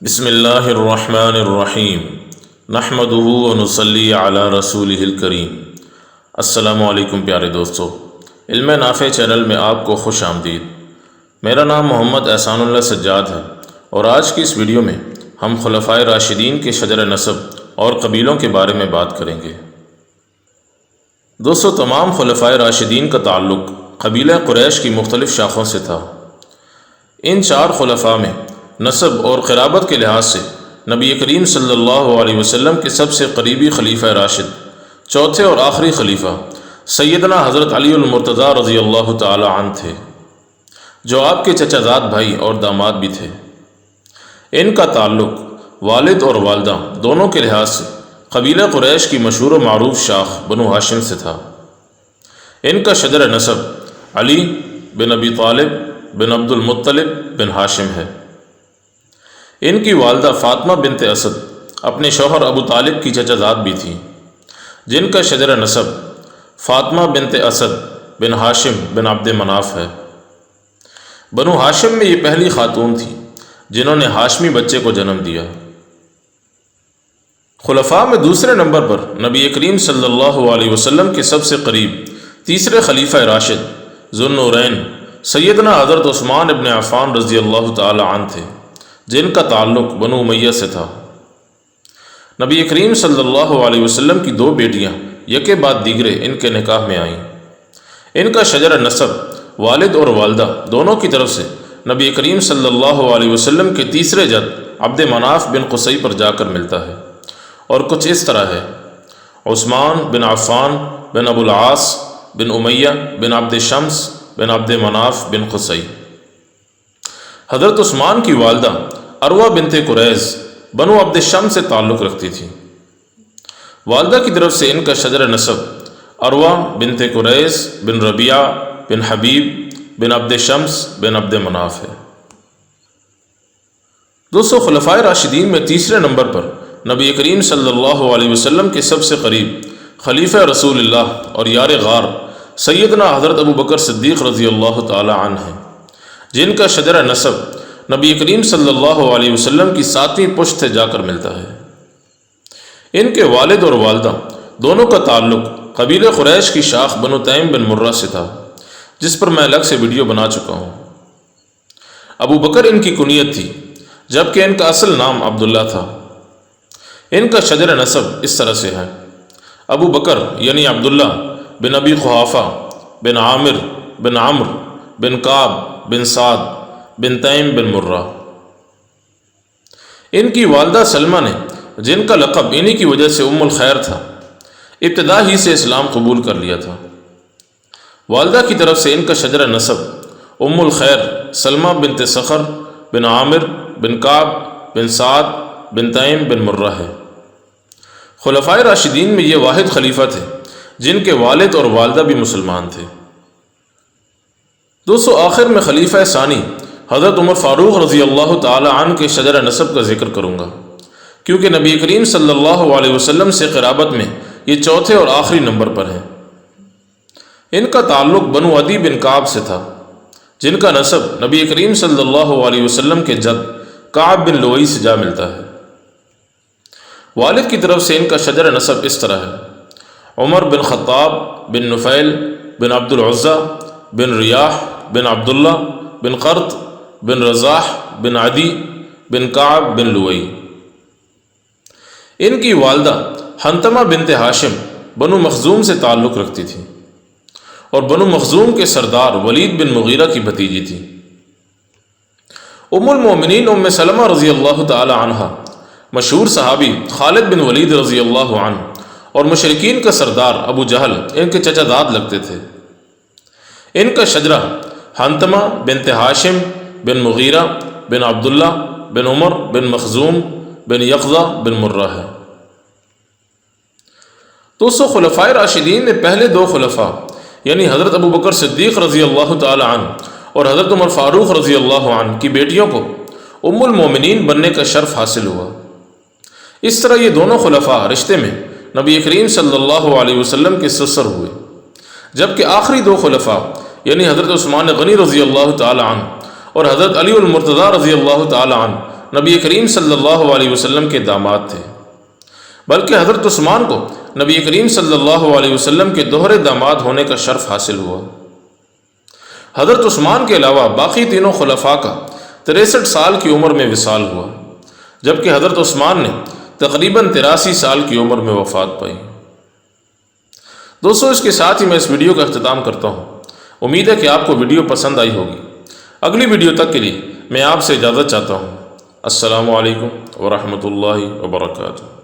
بسم اللہ الرحمن الرحیم۔ نحمد و نصلی علی رسول الکریم۔ السلام علیکم پیارے دوستو۔ علم نافع چینل میں آپ کو خوش آمدید۔ میرا نام محمد احسان اللہ سجاد ہے۔ اور آج کی اس ویڈیو میں ہم خلفائے راشدین کے شجر نصب اور قبیلوں کے بارے میں بات کریں گے۔ دوستو، تمام خلفائے راشدین کا تعلق قبیلہ قریش کی مختلف شاخوں سے تھا۔ ان چار خلفاء میں نصب اور قرابت کے لحاظ سے نبی کریم صلی اللہ علیہ وسلم کے سب سے قریبی خلیفہ راشد، چوتھے اور آخری خلیفہ سیدنا حضرت علی المرتضیٰ رضی اللہ تعالی عنہ تھے، جو آپ کے چچا زاد بھائی اور داماد بھی تھے۔ ان کا تعلق والد اور والدہ دونوں کے لحاظ سے قبیلہ قریش کی مشہور و معروف شاخ بنو ہاشم سے تھا۔ ان کا شجر نصب علی بن ابی طالب بن عبد المطلب بن ہاشم ہے۔ ان کی والدہ فاطمہ بنت اسد اپنے شوہر ابو طالب کی چچا زاد بھی تھیں۔ جن کا شجر نصب فاطمہ بنت اسد بن ہاشم بن عبد مناف ہے۔ بنو ہاشم میں یہ پہلی خاتون تھی جنہوں نے ہاشمی بچے کو جنم دیا۔ خلفاء میں دوسرے نمبر پر نبی کریم صلی اللہ علیہ وسلم کے سب سے قریب تیسرے خلیفہ راشد ذوالنورین سیدنا حضرت عثمان ابن عفان رضی اللہ تعالی عنہ تھے۔ جن کا تعلق بنو امیہ سے تھا۔ نبی کریم صلی اللہ علیہ وسلم کی دو بیٹیاں یکے بعد دیگرے ان کے نکاح میں آئیں۔ ان کا شجر نصب والد اور والدہ دونوں کی طرف سے نبی کریم صلی اللہ علیہ وسلم کے تیسرے جد عبد مناف بن قصی پر جا کر ملتا ہے۔ اور کچھ اس طرح ہے۔ عثمان بن عفان بن ابو العاص بن امیہ بن عبد شمس بن عبد مناف بن قصی۔ حضرت عثمان کی والدہ اروا بنت قریض بنو عبد شم سے تعلق رکھتی تھی۔ والدہ کی طرف سے ان کا شجر نصب اروا بنت قریض بن ربیعہ بن حبیب بن عبد شمس بن عبد مناف ہے۔ دوستو، خلفائے راشدین میں تیسرے نمبر پر نبی کریم صلی اللہ علیہ وسلم کے سب سے قریب خلیفہ رسول اللہ اور یار غار سیدنا حضرت ابو بکر صدیق رضی اللہ تعالی عنہ ہیں۔ جن کا شجر نصب نبی کریم صلی اللہ علیہ وسلم کی ساتویں پشت سے جا کر ملتا ہے۔ ان کے والد اور والدہ دونوں کا تعلق قبیل قریش کی شاخ بنو تیم بن مرہ سے تھا، جس پر میں الگ سے ویڈیو بنا چکا ہوں۔ ابو بکر ان کی کنیت تھی، جبکہ ان کا اصل نام عبداللہ تھا۔ ان کا شجر نصب اس طرح سے ہے۔ ابو بکر یعنی عبداللہ بن ابی خحافہ بن عامر، بن عمر بن کعب، بن سعد۔ بن تیم بن مرہ۔ ان کی والدہ سلمہ نے، جن کا لقب انہی کی وجہ سے ام الخیر تھا، ابتدا ہی سے اسلام قبول کر لیا تھا۔ والدہ کی طرف سے ان کا شجر نصب ام الخیر، سلمہ بنت سخر بن عامر، بن کعب، بن سعد، بن تیم، بن مرہ ہے۔ خلفائے راشدین میں یہ واحد خلیفہ تھے، جن کے والد اور والدہ بھی مسلمان تھے۔ دوستو آخر میں خلیفہ ثانی حضرت عمر فاروق رضی اللہ تعالی عنہ کے شجر نصب کا ذکر کروں گا۔ کیونکہ نبی کریم صلی اللہ علیہ وسلم سے قرابت میں یہ چوتھے اور آخری نمبر پر ہیں ان کا تعلق بنو عدی بن کعب سے تھا، جن کا نصب نبی کریم صلی اللہ علیہ وسلم کے جد کعب بن لوئی سے جا ملتا ہے۔ والد کی طرف سے ان کا شجر نصب اس طرح ہے۔ عمر بن خطاب بن نفیل بن عبد العضیٰ بن ریاح بن عبداللہ بن قرط بن رضاح، بن عدی، بن کعب، بن لوئی۔ ان کی والدہ حنتمہ بنت ہاشم بنو مخزوم سے تعلق رکھتی تھی اور بنو مخزوم کے سردار ولید بن مغیرہ کی بھتیجی تھی۔ ام المومنین ام سلمہ رضی اللہ تعالی عنہ مشہور صحابی خالد بن ولید رضی اللہ عنہ اور مشرقین کا سردار ابو جہل ان کے چچا داد لگتے تھے۔ ان کا شجرہ حنتمہ بنت ہاشم بن مغیرہ، بن عبداللہ، بن عمر، بن مخزوم، بن یقضہ بن مرہ ہے۔ تو سو خلفائے راشدین نے پہلے دو خلفاء یعنی حضرت ابو بکر صدیق رضی اللہ تعالی عنہ اور حضرت عمر فاروق رضی اللہ عنہ کی بیٹیوں کو ام المومنین بننے کا شرف حاصل ہوا۔ اس طرح یہ دونوں خلفاء رشتے میں نبی کریم صلی اللہ علیہ وسلم کے سسر ہوئے۔ جبکہ آخری دو خلفاء یعنی حضرت عثمان غنی رضی اللہ تعالی عنہ اور حضرت علی المرتضیٰ رضی اللہ تعالی عنہ نبی کریم صلی اللہ علیہ وسلم کے داماد تھے۔ بلکہ حضرت عثمان کو نبی کریم صلی اللہ علیہ وسلم کے دوہرے داماد ہونے کا شرف حاصل ہوا۔ حضرت عثمان کے علاوہ باقی تینوں خلفاء کا تریسٹھ سال کی عمر میں وصال ہوا، جبکہ حضرت عثمان نے تقریباً تراسی سال کی عمر میں وفات پائی۔ دوستو، اس کے ساتھ ہی میں اس ویڈیو کا اختتام کرتا ہوں۔ امید ہے کہ آپ کو ویڈیو پسند آئی ہوگی۔ اگلی ویڈیو تک کے لیے میں آپ سے اجازت چاہتا ہوں۔ السلام علیکم ورحمۃ اللہ وبرکاتہ۔